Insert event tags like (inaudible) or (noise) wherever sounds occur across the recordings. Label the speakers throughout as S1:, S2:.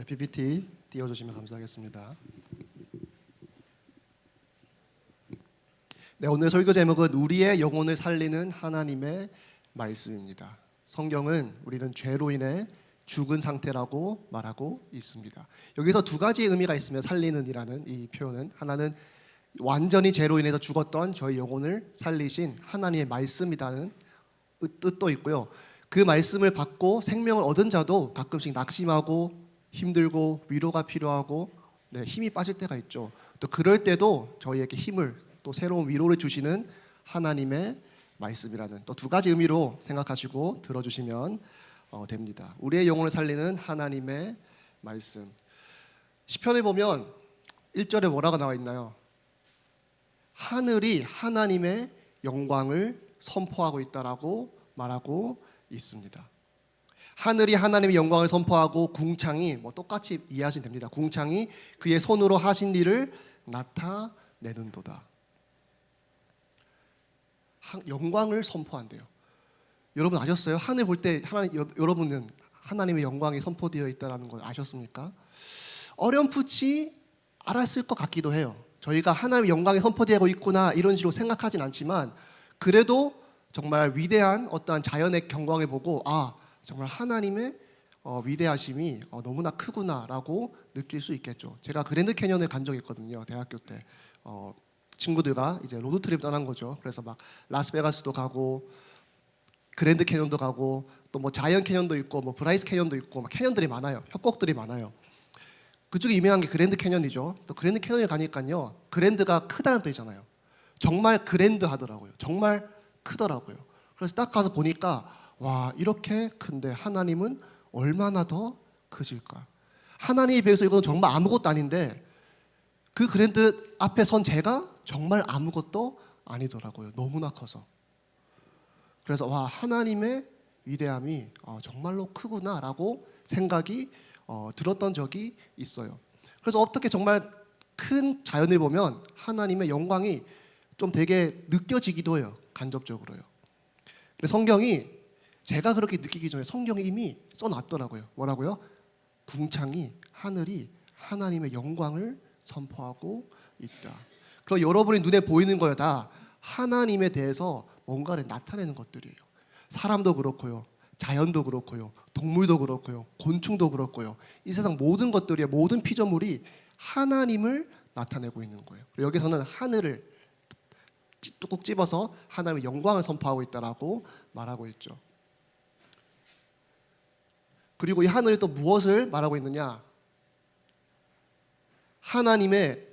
S1: 네, PPT 띄워주시면 감사하겠습니다. 네, 오늘 설교 제목은 우리의 영혼을 살리는 하나님의 말씀입니다. 성경은 우리는 죄로 인해 죽은 상태라고 말하고 있습니다. 여기서 두 가지 의미가 있으며 살리는이라는 이 표현은 하나는 완전히 죄로 인해서 죽었던 저희 영혼을 살리신 하나님의 말씀이라는 뜻도 있고요. 그 말씀을 받고 생명을 얻은 자도 가끔씩 낙심하고 힘들고 위로가 필요하고 네, 힘이 빠질 때가 있죠. 또 그럴 때도 저희에게 힘을 또 새로운 위로를 주시는 하나님의 말씀이라는 또 두 가지 의미로 생각하시고 들어주시면 어, 됩니다. 우리의 영혼을 살리는 하나님의 말씀. 시편을 보면 1절에 뭐라고 나와 있나요? 하늘이 하나님의 영광을 선포하고 있다라고 말하고 있습니다. 하늘이 하나님의 영광을 선포하고 궁창이 뭐 똑같이 이해하시면 됩니다. 궁창이 그의 손으로 하신 일을 나타내는도다. 하- 영광을 선포한대요. 여러분 아셨어요? 하늘 볼 때 하나님 여- 여러분은 하나님의 영광이 선포되어 있다라는 걸 아셨습니까? 어렴풋이 알았을 것 같기도 해요. 저희가 하나님의 영광이 선포되고 있구나 이런 식으로 생각하진 않지만 그래도 정말 위대한 어떠한 자연의 경광을 보고 아 정말 하나님의 어, 위대하심이 어, 너무나 크구나라고 느낄 수 있겠죠. 제가 그랜드 캐년을 간 적이 있거든요. 대학교 때 어, 친구들과 이제 로드 트립 떠난 거죠. 그래서 막 라스베가스도 가고 그랜드 캐년도 가고 또 뭐 자이언 캐년도 있고 뭐 브라이스 캐년도 있고 막 캐년들이 많아요. 협곡들이 많아요. 그중에 유명한 게 그랜드 캐년이죠. 또 그랜드 캐년에 가니까요. 그랜드가 크다는 뜻이잖아요. 정말 그랜드 하더라고요. 정말 크더라고요. 그래서 딱 가서 보니까 와 이렇게 큰데 하나님은 얼마나 더 크실까? 하나님에 비해서 이건 정말 아무것도 아닌데 그 그랜드 앞에 선 제가 정말 아무것도 아니더라고요. 너무나 커서. 그래서 와 하나님의 위대함이 어, 정말로 크구나라고 생각이 어, 들었던 적이 있어요. 그래서 어떻게 정말 큰 자연을 보면 하나님의 영광이 좀 되게 느껴지기도 해요. 간접적으로요. 성경이 제가 그렇게 느끼기 전에 성경이 이미 써놨더라고요. 뭐라고요? 궁창이 하늘이 하나님의 영광을 선포하고 있다. 그럼 여러분이 눈에 보이는 거요 다 하나님에 대해서 뭔가를 나타내는 것들이에요. 사람도 그렇고요. 자연도 그렇고요. 동물도 그렇고요. 곤충도 그렇고요. 이 세상 모든 것들이 모든 피조물이 하나님을 나타내고 있는 거예요. 여기서는 하늘을 찌- 뚝뚝 집어서 하나님의 영광을 선포하고 있다라고 말하고 있죠. 그리고 이 하늘이 또 무엇을 말하고 있느냐? 하나님의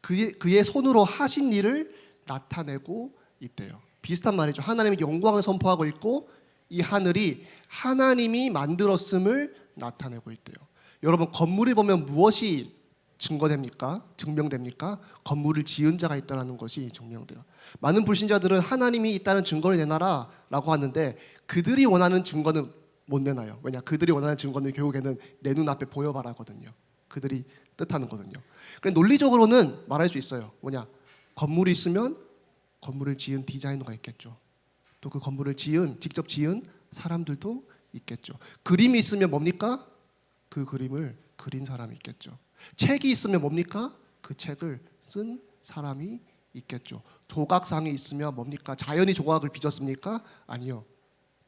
S1: 그의, 그의 손으로 하신 일을 나타내고 있대요. 비슷한 말이죠. 하나님의 영광을 선포하고 있고 이 하늘이 하나님이 만들었음을 나타내고 있대요. 여러분 건물을 보면 무엇이 증거됩니까? 증명됩니까? 건물을 지은 자가 있다는 것이 증명돼요. 많은 불신자들은 하나님이 있다는 증거를 내놔라라고 하는데 그들이 원하는 증거는 못 내놔요. 왜냐? 그들이 원하는 증거는 결국에는 내 눈앞에 보여봐라거든요. 그들이 뜻하는 거든요. 그래 논리적으로는 말할 수 있어요. 뭐냐? 건물이 있으면 건물을 지은 디자이너가 있겠죠. 또 그 건물을 지은 직접 지은 사람들도 있겠죠. 그림이 있으면 뭡니까? 그 그림을 그린 사람이 있겠죠. 책이 있으면 뭡니까? 그 책을 쓴 사람이 있겠죠. 조각상이 있으면 뭡니까? 자연이 조각을 빚었습니까? 아니요.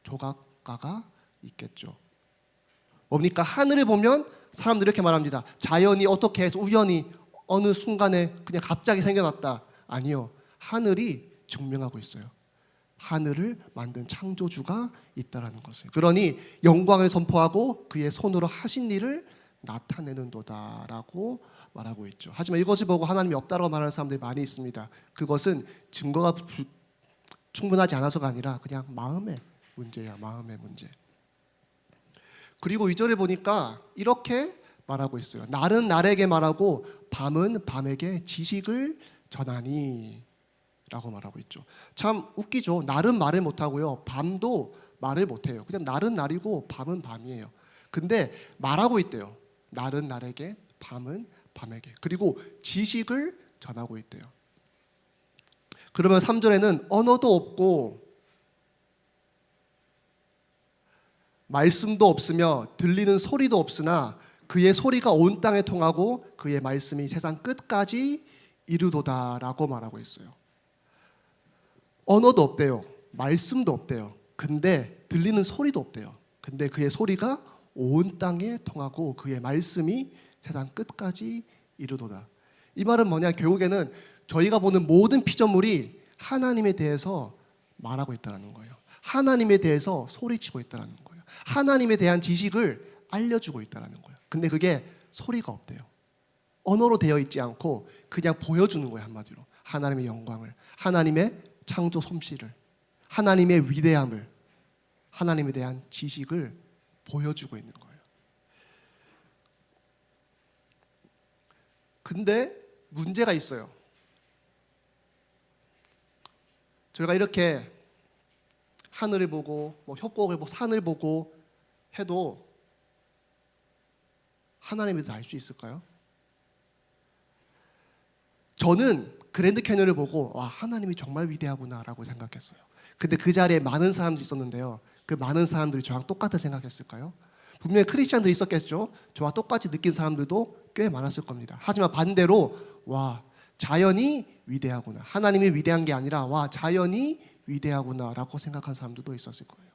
S1: 조각가가 있겠죠. 뭡니까? 하늘을 보면 사람들이 이렇게 말합니다. 자연이 어떻게 해서 우연히 어느 순간에 그냥 갑자기 생겨났다. 아니요. 하늘이 증명하고 있어요. 하늘을 만든 창조주가 있다라는 것을. 그러니 영광을 선포하고 그의 손으로 하신 일을 나타내는 도다라고 말하고 있죠. 하지만 이것을 보고 하나님이 없다라고 말하는 사람들이 많이 있습니다. 그것은 증거가 부- 충분하지 않아서가 아니라 그냥 마음의 문제야, 마음의 문제. 그리고 2절에 보니까 이렇게 말하고 있어요. 날은 날에게 말하고 밤은 밤에게 지식을 전하니 라고 말하고 있죠. 참 웃기죠. 날은 말을 못 하고요. 밤도 말을 못 해요. 그냥 날은 날이고 밤은 밤이에요. 근데 말하고 있대요. 날은 날에게 밤은 밤에게. 그리고 지식을 전하고 있대요. 그러면 3절에는 언어도 없고 말씀도 없으며 들리는 소리도 없으나 그의 소리가 온 땅에 통하고 그의 말씀이 세상 끝까지 이르도다라고 말하고 있어요. 언어도 없대요. 말씀도 없대요. 근데 들리는 소리도 없대요. 근데 그의 소리가 온 땅에 통하고 그의 말씀이 세상 끝까지 이르도다. 이 말은 뭐냐? 결국에는 저희가 보는 모든 피조물이 하나님에 대해서 말하고 있다는 거예요. 하나님에 대해서 소리치고 있다는 거예요. 하나님에 대한 지식을 알려주고 있다는 거예요. 근데 그게 소리가 없대요. 언어로 되어 있지 않고 그냥 보여주는 거예요 한마디로 하나님의 영광을 하나님의 창조 솜씨를 하나님의 위대함을 하나님에 대한 지식을 보여주고 있는 거예요. 근데 문제가 있어요. 저희가 이렇게 하늘을 보고 뭐 협곡을 보고 산을 보고 해도 하나님에 대해서 알 수 있을까요? 저는 그랜드 캐년을 보고 와 하나님이 정말 위대하구나라고 생각했어요. 근데 그 자리에 많은 사람들이 있었는데요. 그 많은 사람들이 저랑 똑같은 생각했을까요? 분명히 크리스천들이 있었겠죠. 저와 똑같이 느낀 사람들도 꽤 많았을 겁니다. 하지만 반대로 와 자연이 위대하구나. 하나님이 위대한 게 아니라 와 자연이 위대하구나라고 생각한 사람들도 있었을 거예요.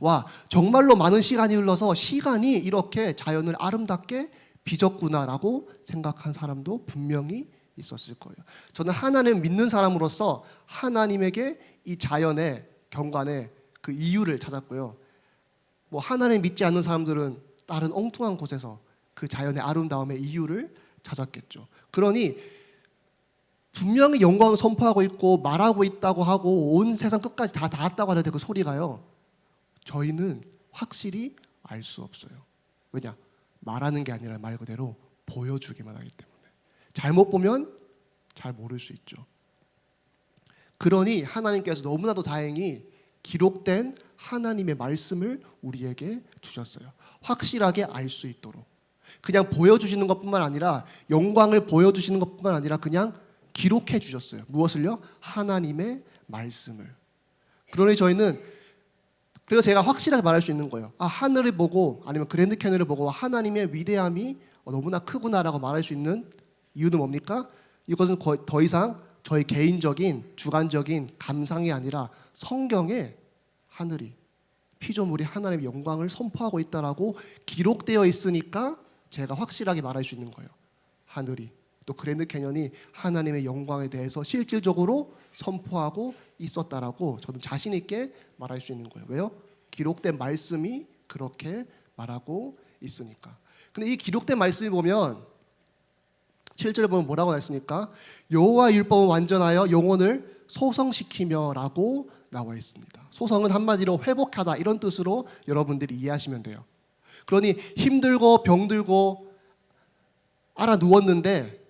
S1: 와 정말로 많은 시간이 흘러서 시간이 이렇게 자연을 아름답게 빚었구나라고 생각한 사람도 분명히 있었을 거예요. 저는 하나님 믿는 사람으로서 하나님에게 이 자연의 경관의 그 이유를 찾았고요. 뭐 하나님 믿지 않는 사람들은 다른 엉뚱한 곳에서 그 자연의 아름다움의 이유를 찾았겠죠. 그러니 분명히 영광을 선포하고 있고 말하고 있다고 하고 온 세상 끝까지 다 닿았다고 하는데 그 소리가요. 저희는 확실히 알 수 없어요. 왜냐? 말하는 게 아니라 말 그대로 보여주기만 하기 때문에. 잘못 보면 잘 모를 수 있죠. 그러니 하나님께서 너무나도 다행히 기록된 하나님의 말씀을 우리에게 주셨어요. 확실하게 알 수 있도록. 그냥 보여주시는 것뿐만 아니라 영광을 보여주시는 것뿐만 아니라 그냥 기록해 주셨어요. 무엇을요? 하나님의 말씀을. 그러니 저희는 그래서 제가 확실하게 말할 수 있는 거예요. 아 하늘을 보고 아니면 그랜드 캐널을 보고 하나님의 위대함이 너무나 크구나라고 말할 수 있는 이유는 뭡니까? 이것은 더 이상 저희 개인적인 주관적인 감상이 아니라 성경에 하늘이 피조물이 하나님의 영광을 선포하고 있다라고 기록되어 있으니까 제가 확실하게 말할 수 있는 거예요. 하늘이 또 그랜드 캐년이 하나님의 영광에 대해서 실질적으로 선포하고 있었다라고 저는 자신 있게 말할 수 있는 거예요. 왜요? 기록된 말씀이 그렇게 말하고 있으니까. 근데 이 기록된 말씀이 보면 7절에 보면 뭐라고 했습니까? 여호와 율법은 완전하여 영혼을 소성시키며라고 나와 있습니다. 소성은 한마디로 회복하다 이런 뜻으로 여러분들이 이해하시면 돼요. 그러니 힘들고 병들고 알아 누웠는데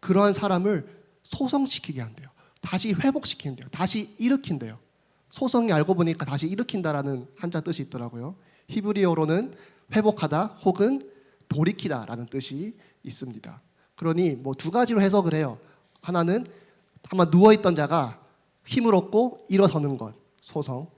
S1: 그러한 사람을 소성시키게 한대요. 다시 회복시킨대요. 다시 일으킨대요. 소성이 알고 보니까 다시 일으킨다라는 한자 뜻이 있더라고요. 히브리어로는 회복하다 혹은 돌이키다라는 뜻이 있습니다. 그러니 뭐 두 가지로 해석을 해요. 하나는 아마 누워 있던 자가 힘을 얻고 일어서는 것, 소성.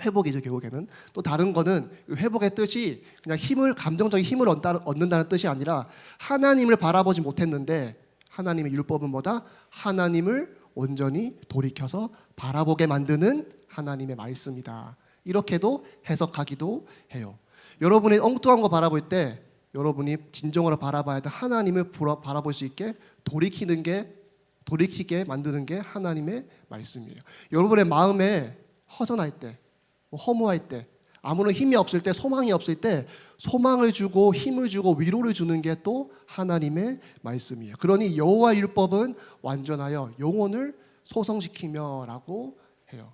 S1: 회복이죠 결국에는. 또 다른 거는 그 회복의 뜻이 그냥 힘을 감정적인 힘을 얻다, 얻는다는 뜻이 아니라 하나님을 바라보지 못했는데 하나님의 율법은 뭐다 하나님을 온전히 돌이켜서 바라보게 만드는 하나님의 말씀이다. 이렇게도 해석하기도 해요. 여러분이 엉뚱한 거 바라볼 때 여러분이 진정으로 바라봐야 돼 하나님을 바라볼 수 있게 돌이키는 게 돌이키게 만드는 게 하나님의 말씀이에요. 여러분의 마음에 허전할 때뭐 허무할 때 아무런 힘이 없을 때 소망이 없을 때 소망을 주고 힘을 주고 위로를 주는 게 또 하나님의 말씀이에요. 그러니 여호와 율법은 완전하여 영혼을 소성시키며라고 해요.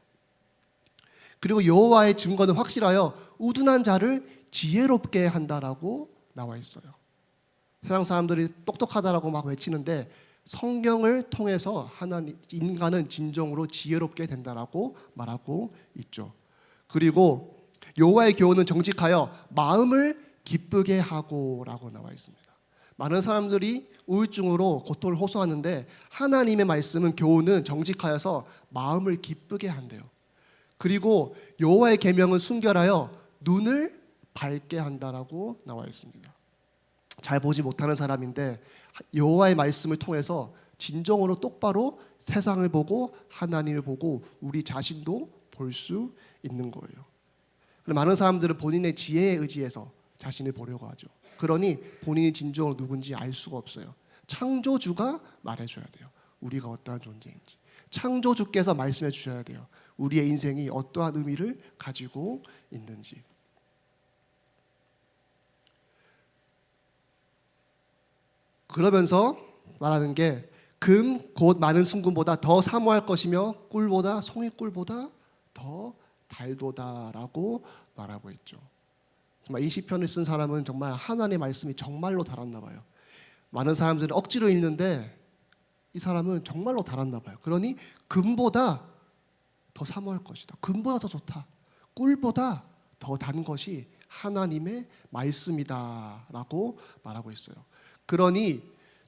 S1: 그리고 여호와의 증거는 확실하여 우둔한 자를 지혜롭게 한다라고 나와 있어요. 세상 사람들이 똑똑하다라고 막 외치는데 성경을 통해서 하나님 인간은 진정으로 지혜롭게 된다라고 말하고 있죠. 그리고 여호와의 교훈은 정직하여 마음을 기쁘게 하고라고 나와 있습니다. 많은 사람들이 우울증으로 고통을 호소하는데 하나님의 말씀은 교훈은 정직하여서 마음을 기쁘게 한대요. 그리고 여호와의 계명은 순결하여 눈을 밝게 한다라고 나와 있습니다. 잘 보지 못하는 사람인데 여호와의 말씀을 통해서 진정으로 똑바로 세상을 보고 하나님을 보고 우리 자신도 볼 수 있는 거예요. 많은 사람들은 본인의 지혜에 의지해서 자신을 보려고 하죠. 그러니 본인이 진정으로 누군지 알 수가 없어요. 창조주가 말해줘야 돼요. 우리가 어떠한 존재인지. 창조주께서 말씀해 주셔야 돼요. 우리의 인생이 어떠한 의미를 가지고 있는지. 그러면서 말하는 게 금 곧 많은 순금보다 더 사모할 것이며 꿀보다 송이 꿀보다 더 달도다라고 말하고 있죠. 정말 이 시편을 쓴 사람은 정말 하나님의 말씀이 정말로 달았나 봐요. 많은 사람들은 억지로 읽는데 이 사람은 정말로 달았나 봐요. 그러니 금보다 더 사모할 것이다. 금보다 더 좋다. 꿀보다 더 단 것이 하나님의 말씀이다라고 말하고 있어요. 그러니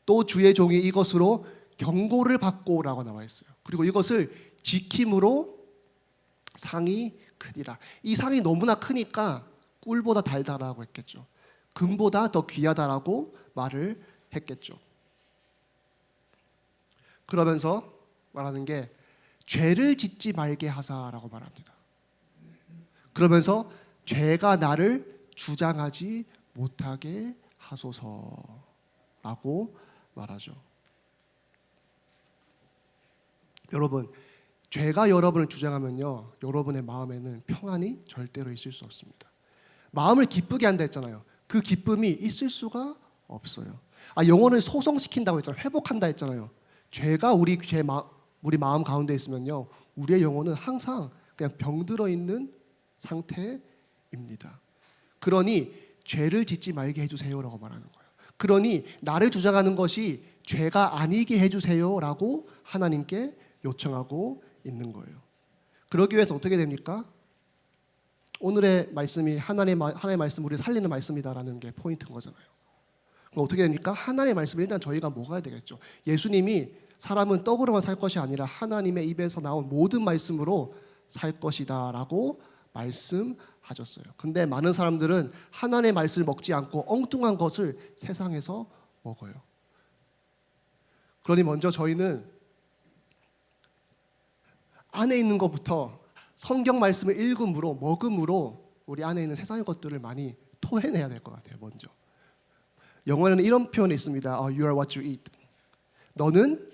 S1: 또 주의 종이 이것으로 경고를 받고라고 나와 있어요. 그리고 이것을 지킴으로 상이 크니라. 이 상이 너무나 크니까 꿀보다 달다라고 했겠죠. 금보다 더 귀하다라고 말을 했겠죠. 그러면서 말하는 게 죄를 짓지 말게 하사라고 말합니다. 그러면서 죄가 나를 주장하지 못하게 하소서라고 말하죠. 여러분, 죄가 여러분을 주장하면요, 여러분의 마음에는 평안이 절대로 있을 수 없습니다. 마음을 기쁘게 한다 했잖아요. 그 기쁨이 있을 수가 없어요. 아, 영혼을 소성시킨다고 했잖아요. 회복한다 했잖아요. 죄가 우리 죄 마, 우리 마음 가운데 있으면요, 우리의 영혼은 항상 그냥 병들어 있는 상태입니다. 그러니 죄를 짓지 말게 해 주세요라고 말하는 거예요. 그러니 나를 주장하는 것이 죄가 아니게 해 주세요라고 하나님께 요청하고 있는 거예요. 그러기 위해서 어떻게 됩니까? 오늘의 말씀이 하나님의 마- 하나님의 말씀 우리 살리는 말씀이다라는 게 포인트인 거잖아요. 그럼 어떻게 됩니까? 하나님의 말씀 일단 저희가 먹어야 되겠죠. 예수님이 사람은 떡으로만 살 것이 아니라 하나님의 입에서 나온 모든 말씀으로 살 것이다라고 말씀하셨어요. 근데 많은 사람들은 하나님의 말씀을 먹지 않고 엉뚱한 것을 세상에서 먹어요. 그러니 먼저 저희는 안에 있는 것부터 성경 말씀을 읽음으로 먹음으로 우리 안에 있는 세상의 것들을 많이 토해내야 될 것 같아요. 먼저 영어에는 이런 표현이 있습니다. 어, you are what you eat. 너는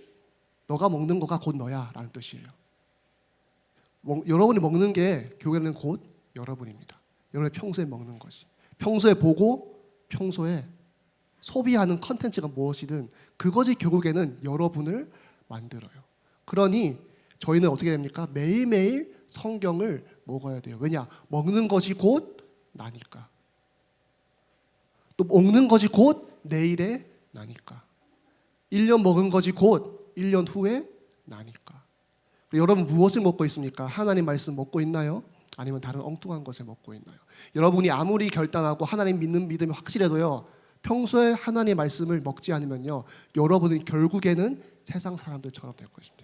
S1: 너가 먹는 거가 곧 너야라는 뜻이에요. 먹- 여러분이 먹는 게 교회는 곧 여러분입니다. 여러분이 평소에 먹는 것이 평소에 보고 평소에 소비하는 컨텐츠가 무엇이든 그것이 결국에는 여러분을 만들어요. 그러니 저희는 어떻게 됩니까? 매일매일 성경을 먹어야 돼요. 왜냐? 먹는 것이 곧 나니까. 또 먹는 것이 곧 내일의 나니까. 1년 먹은 것이 곧 1년 후에 나니까. 여러분 무엇을 먹고 있습니까? 하나님 말씀 먹고 있나요? 아니면 다른 엉뚱한 것을 먹고 있나요? 여러분이 아무리 결단하고 하나님 믿는 믿음이 확실해도요. 평소에 하나님의 말씀을 먹지 않으면요. 여러분은 결국에는 세상 사람들처럼 될 것입니다.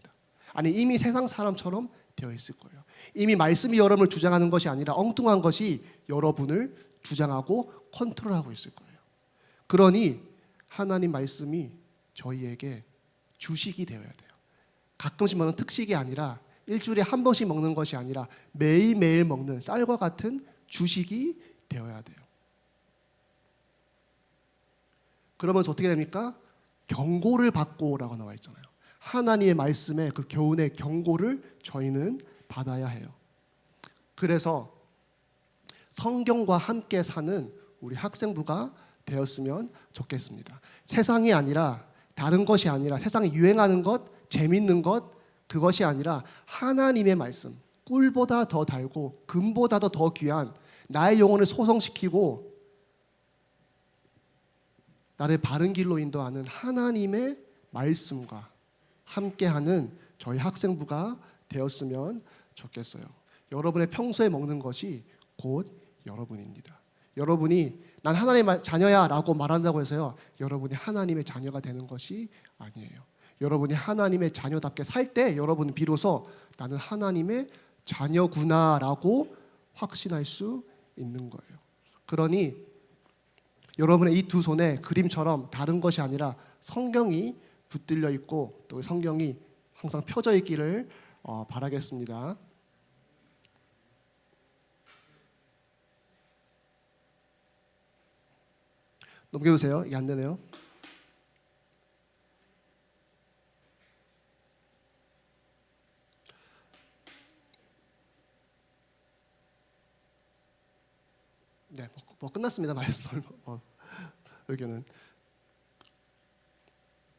S1: 아니 이미 세상 사람처럼 되어 있을 거예요. 이미 말씀이 여러분을 주장하는 것이 아니라 엉뚱한 것이 여러분을 주장하고 컨트롤하고 있을 거예요. 그러니 하나님 말씀이 저희에게 주식이 되어야 돼요. 가끔씩 먹는 특식이 아니라 일주일에 한 번씩 먹는 것이 아니라 매일매일 먹는 쌀과 같은 주식이 되어야 돼요. 그러면 어떻게 됩니까? 경고를 받고라고 나와 있잖아요. 하나님의 말씀에 그 교훈의 경고를 저희는 받아야 해요. 그래서 성경과 함께 사는 우리 학생부가 되었으면 좋겠습니다. 세상이 아니라 다른 것이 아니라 세상에 유행하는 것, 재밌는 것 그것이 아니라 하나님의 말씀 꿀보다 더 달고 금보다 더 귀한 나의 영혼을 소성시키고 나를 바른 길로 인도하는 하나님의 말씀과 함께하는 저희 학생부가 되었으면 좋겠어요. 여러분의 평소에 먹는 것이 곧 여러분입니다. 여러분이 난 하나님의 자녀야라고 말한다고 해서요. 여러분이 하나님의 자녀가 되는 것이 아니에요. 여러분이 하나님의 자녀답게 살 때 여러분은 비로소 나는 하나님의 자녀구나라고 확신할 수 있는 거예요. 그러니 여러분의 이 두 손에 그림처럼 다른 것이 아니라 성경이 붙들려 있고 또 성경이 항상 펴져 있기를 어, 바라겠습니다. 넘겨주세요. 이게 안 되네요. 네, 뭐, 뭐 끝났습니다. (laughs) 말씀 어, 의견은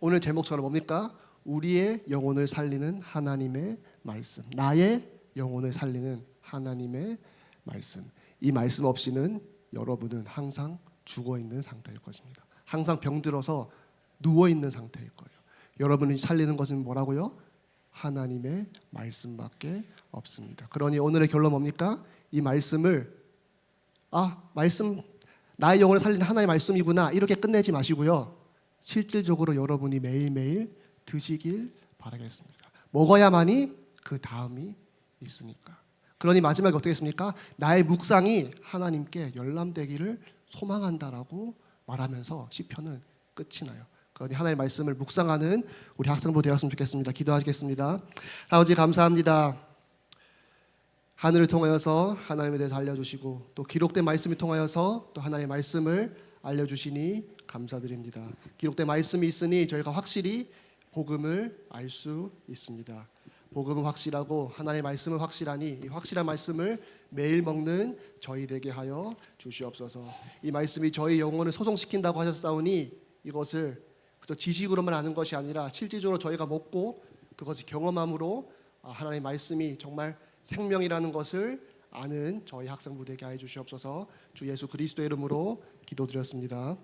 S1: 오늘 제목처럼 뭡니까? 우리의 영혼을 살리는 하나님의 말씀. 나의 영혼을 살리는 하나님의 말씀. 이 말씀 없이는 여러분은 항상 죽어 있는 상태일 것입니다. 항상 병들어서 누워 있는 상태일 거예요. 여러분이 살리는 것은 뭐라고요? 하나님의 말씀밖에 없습니다. 그러니 오늘의 결론 뭡니까? 이 말씀을 아 말씀 나의 영혼을 살리는 하나의 말씀이구나 이렇게 끝내지 마시고요. 실질적으로 여러분이 매일매일 드시길 바라겠습니다. 먹어야만이 그 다음이 있으니까. 그러니 마지막에 어떻게 했습니까? 나의 묵상이 하나님께 열람되기를 소망한다라고 말하면서 시편은 끝이 나요. 그러니 하나님의 말씀을 묵상하는 우리 학생부 되었으면 좋겠습니다. 기도하시겠습니다. 아버지 감사합니다. 하늘을 통하여서 하나님에 대해서 알려주시고 또 기록된 말씀을 통하여서 또 하나님의 말씀을 알려주시니 감사드립니다. 기록된 말씀이 있으니 저희가 확실히 복음을 알 수 있습니다. 복음은 확실하고 하나님의 말씀은 확실하니 이 확실한 말씀을 매일 먹는 저희 되게 하여 주시옵소서. 이 말씀이 저희 영혼을 소송시킨다고 하셨사오니 이것을 그저 지식으로만 아는 것이 아니라 실질적으로 저희가 먹고 그것을 경험함으로 아, 하나님의 말씀이 정말 생명이라는 것을 아는 저희 학생부 되게 하여 주시옵소서. 주 예수 그리스도의 이름으로 기도드렸습니다.